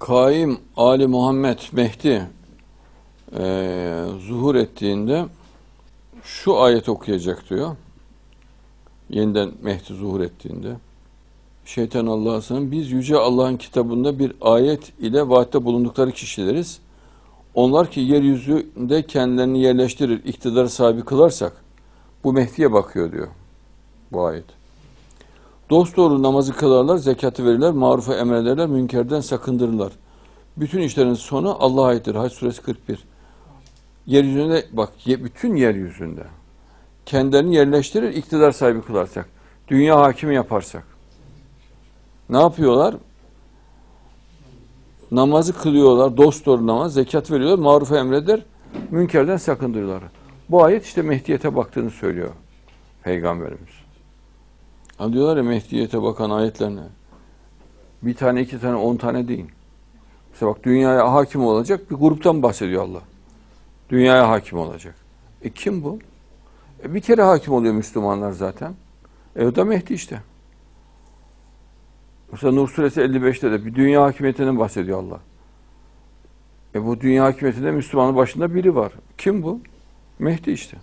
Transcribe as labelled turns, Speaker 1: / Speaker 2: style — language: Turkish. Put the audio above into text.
Speaker 1: Kaim Ali Muhammed Mehdi eee, zuhur ettiğinde şu ayet okuyacak diyor. Yeniden Mehdi zuhur ettiğinde. Şeytan Allah'a sığın. Biz Yüce Allah'ın kitabında bir ayet ile vaatte bulundukları kişileriz. Onlar ki yeryüzünde kendilerini yerleştirir, iktidar sahibi kılarsak bu Mehdi'ye bakıyor diyor bu ayet. Dost doğru namazı kılarlar, zekatı verirler, marufa emrederler, münkerden sakındırırlar. Bütün işlerin sonu Allah'a aittir. Hac suresi 41. Yeryüzünde bak bütün yeryüzünde kendilerini yerleştirir, iktidar sahibi kılarsak, dünya hakimi yaparsak. Ne yapıyorlar? Namazı kılıyorlar, dost doğru namaz, zekat veriyorlar, marufa emreder, münkerden sakındırırlar. Bu ayet işte Mehdiyete baktığını söylüyor Peygamberimiz. Hani diyorlar ya Mehdiyete bakan ayetler ne? Bir tane, iki tane, on tane değil. Mesela bak dünyaya hakim olacak bir gruptan bahsediyor Allah. Dünyaya hakim olacak. E kim bu? E bir kere hakim oluyor Müslümanlar zaten. E o da Mehdi işte. Mesela Nur suresi 55'te de bir dünya hakimiyetinden bahsediyor Allah. E bu dünya hakimiyetinde Müslümanın başında biri var. Kim bu? Mehdi işte.